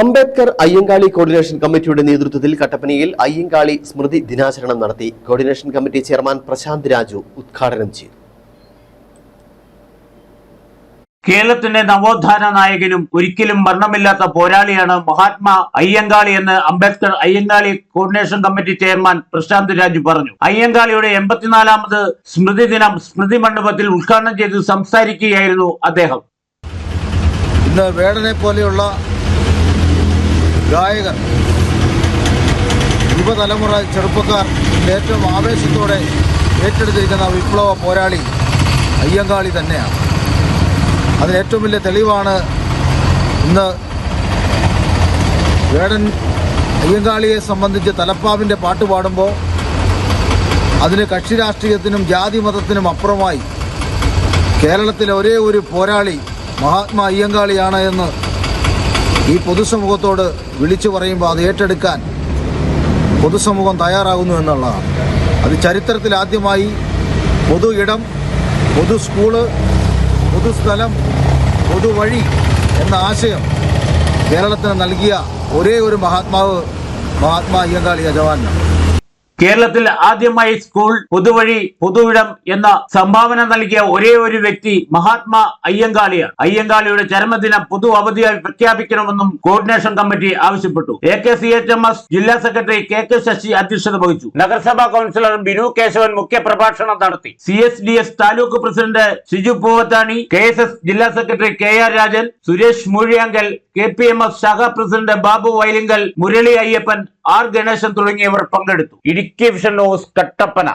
Ambedkar Ayyankali coordination കമ്മിറ്റിയുടെ നേതൃത്വത്തിൽ കട്ടപ്പനയിൽ അയ്യങ്കാളി സ്മൃതി ദിനാചരണം നടത്തി coordination committee chairman Prashanth Raju ഉദ്ഘാടനം ചെയ്തു. കേരളത്തിന്റെ നവോത്ഥാന നായകനും ഒരിക്കലും മരണമില്ലാത്ത പോരാളിയാണ് മഹാത്മാ അയ്യങ്കാളി എന്ന് Ambedkar Ayyankali coordination committee chairman Prashanth Raju പറഞ്ഞു. അയ്യങ്കാളിയുടെ എൺപത്തിനാലാമത് സ്മൃതി ദിനം സ്മൃതി മണ്ഡപത്തിൽ ഉദ്ഘാടനം ചെയ്ത് സംസാരിക്കുകയായിരുന്നു അദ്ദേഹം. ഇന്ന് വേടനെ പോലെയുള്ള ഗായകർ യുവതലമുറ ചെറുപ്പക്കാർ ഏറ്റവും ആവേശത്തോടെ ഏറ്റെടുത്തിരിക്കുന്ന വിപ്ലവ പോരാളി അയ്യങ്കാളി തന്നെയാണ്. അതിന് വലിയ തെളിവാണ് ഇന്ന് വേടൻ അയ്യങ്കാളിയെ സംബന്ധിച്ച് തലപ്പാവിന്റെ പാട്ട് പാടുമ്പോൾ അതിന് കക്ഷി രാഷ്ട്രീയത്തിനും ജാതി മതത്തിനും അപ്പുറമായി കേരളത്തിലെ ഒരേ ഒരു പോരാളി മഹാത്മാ അയ്യങ്കാളിയാണ് എന്ന് ഈ പൊതുസമൂഹത്തോട് വിളിച്ചു പറയുമ്പോൾ അത് ഏറ്റെടുക്കാൻ പൊതുസമൂഹം തയ്യാറാകുന്നു എന്നുള്ളതാണ്. അത് ചരിത്രത്തിൽ ആദ്യമായി പൊതു ഇടം പൊതു സ്കൂൾ പൊതുസ്ഥലം പൊതുവഴി എന്ന ആശയം കേരളത്തിന് നൽകിയ ഒരേ ഒരു മഹാത്മാവ് മഹാത്മാ അയ്യങ്കാളി യജവാനാണ് കേരളത്തിൽ ആദ്യമായി സ്കൂൾ പൊതുവഴി പൊതുവിടം എന്ന സംഭാവന നൽകിയ ഒരേ ഒരു വ്യക്തി മഹാത്മാ അയ്യങ്കാളിയാണ് അയ്യങ്കാളിയുടെ ചരമദിനം പൊതു അവധിയായി പ്രഖ്യാപിക്കണമെന്നും കോർഡിനേഷൻ കമ്മിറ്റി ആവശ്യപ്പെട്ടു. A K C H M S ജില്ലാ സെക്രട്ടറി കെ കെ ശശി അധ്യക്ഷത വഹിച്ചു. നഗരസഭാ കൗൺസിലർ ബിനു കേശവൻ മുഖ്യ പ്രഭാഷണം നടത്തി. C S D S taluk president Shiju Poovathani K S S ജില്ലാ secretary K R Rajan Suresh Moozhiyankal K P M S ശാഖാ president Babu Vailinkal Murali Ayyappan R Ganesan തുടങ്ങിയവർ പങ്കെടുത്തു. Idukki vision news Kattappana.